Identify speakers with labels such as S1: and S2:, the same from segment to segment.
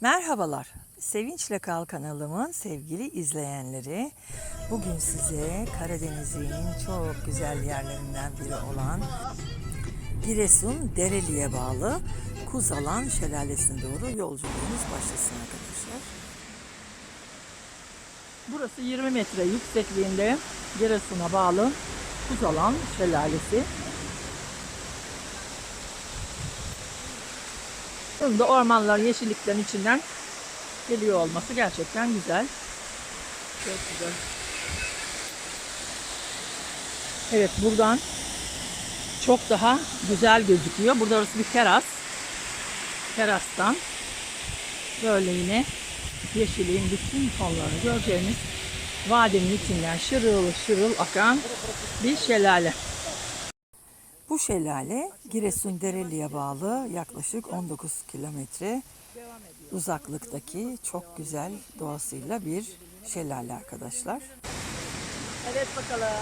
S1: Merhabalar. Sevinçle Kal kanalımın sevgili izleyenleri. Bugün size Karadeniz'in çok güzel yerlerinden biri olan Giresun Dereli'ye bağlı Kuzalan Şelalesi'ne doğru yolculuğumuz başlasın arkadaşlar. Burası 20 metre yüksekliğinde Giresun'a bağlı Kuzalan Şelalesi. Önünde ormanlar, yeşilliklerin içinden geliyor olması gerçekten güzel. Çok güzel. Evet buradan çok daha güzel gözüküyor. Burada orası bir teras. Terastan böyle yine yeşilliğin bütün tonlarını göreceğiniz vadinin içinden şırıl şırıl akan bir şelale. Bu şelale Giresun Dereli'ye bağlı yaklaşık 19 kilometre uzaklıktaki çok güzel doğasıyla bir şelale arkadaşlar. Evet bakalım.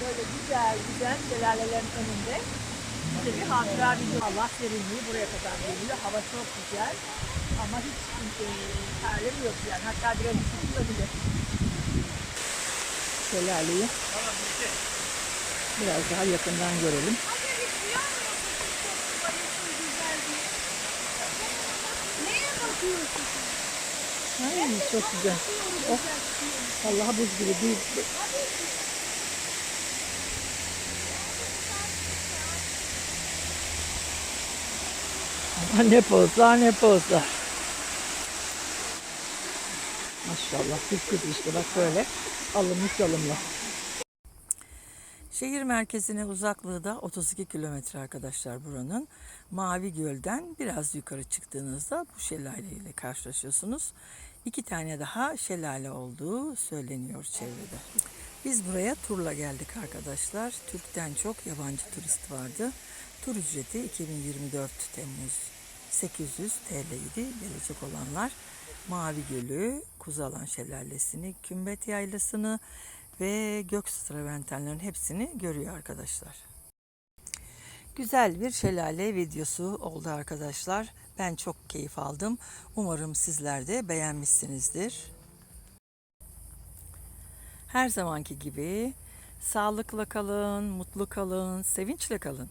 S1: Böyle güzel güzel şelalelerin önünde size bir hatıra video. Allah serinliği buraya kadar geliyor. Hava çok güzel. Ama hiç e, yok yani. Hatta biraz ısıtıyor bile. Şelaleyi biraz daha yakından görelim. Ay, çok güzel. Oh, vallahi buz gibi değil. Ne pozlar ne pozlar. Maşallah bir kız işte bak böyle alımlı alımlı. Şehir merkezine uzaklığı da 32 kilometre arkadaşlar buranın. Mavi Göl'den biraz yukarı çıktığınızda bu şelale ile karşılaşıyorsunuz. İki tane daha şelale olduğu söyleniyor çevrede. Biz buraya turla geldik arkadaşlar. Türk'ten çok yabancı turist vardı. Tur ücreti 2024 Temmuz 800 TL idi. Gelecek olanlar Mavi Gölü, Kuzalan Şelalesi'ni, Kümbet Yaylası'nı ve Gökstraventenlerin hepsini görüyor arkadaşlar. Güzel bir şelale videosu oldu arkadaşlar. Ben çok keyif aldım. Umarım sizler de beğenmişsinizdir. Her zamanki gibi sağlıkla kalın, mutlu kalın, sevinçle kalın.